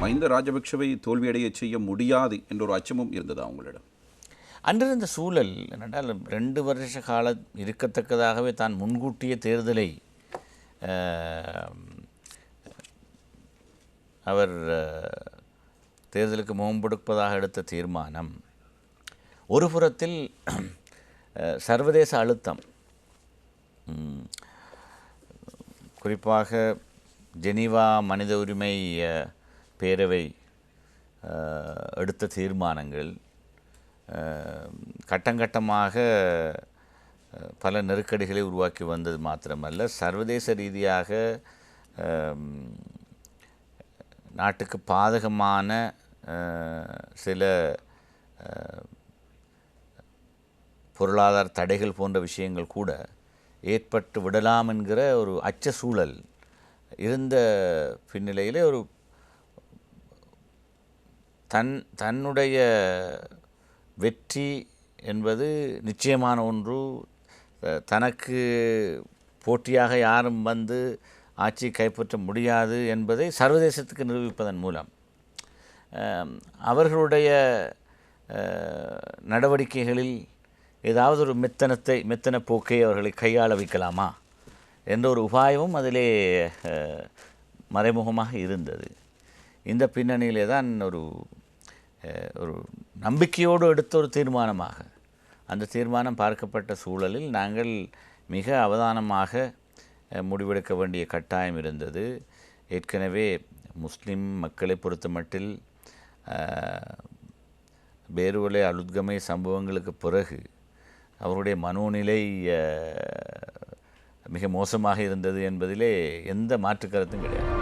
மஹிந்த ராஜபக்ஷவை தோல்வியடையச் செய்ய முடியாது என்ற ஒரு அச்சமும் இருந்ததா அவங்களிடம் அன்றிருந்த சூழல் என்னென்றால் ரெண்டு வருஷ கால இருக்கத்தக்கதாகவே தான் முன்கூட்டிய தேர்தலை அவர் தேர்தலுக்கு முகம் கொடுப்பதாக எடுத்த தீர்மானம். ஒரு புறத்தில் சர்வதேச அழுத்தம். குறிப்பாக ஜெனீவா மனித உரிமை பேரவை எடுத்த தீர்மானங்கள் கட்டங்கட்டமாக பல நெருக்கடிகளை உருவாக்கி வந்தது மாத்திரமல்ல. சர்வதேச ரீதியாக நாட்டுக்கு பாதகமான சில பொருளாதார தடைகள் போன்ற விஷயங்கள் கூட ஏற்பட்டு விடலாம் என்கிற ஒரு அச்ச சூழல் இருந்த பின்னிலையிலே ஒரு தன் தன்னுடைய வெற்றி என்பது நிச்சயமான ஒன்று. தனக்கு போட்டியாக யாரும் வந்து ஆட்சி கைப்பற்ற முடியாது என்பதை சர்வதேசத்துக்கு நிரூபிப்பதன் மூலம். அவர்களுடைய நடவடிக்கைகளில் ஏதாவது ஒரு மெத்தனத்தை மெத்தன போக்கை அவர்களை கையாள வைக்கலாமா என்ற ஒரு உபாயமும் அதிலே மறைமுகமாக இருந்தது. இந்த பின்னணியிலே தான் ஒரு ஒரு நம்பிக்கையோடு எடுத்த ஒரு தீர்மானமாக. அந்த தீர்மானம் பார்க்கப்பட்ட சூழலில் நாங்கள் மிக அவதானமாக முடிவெடுக்க வேண்டிய கட்டாயம் இருந்தது. ஏற்கனவே முஸ்லீம் மக்களை பொறுத்தமட்டில் அஹ், பேருவலை அலுத்கமை சம்பவங்களுக்கு பிறகு அவருடைய மனோநிலை மிக மோசமாக இருந்தது என்பதிலே எந்த மாற்று கருத்தும் கிடையாது.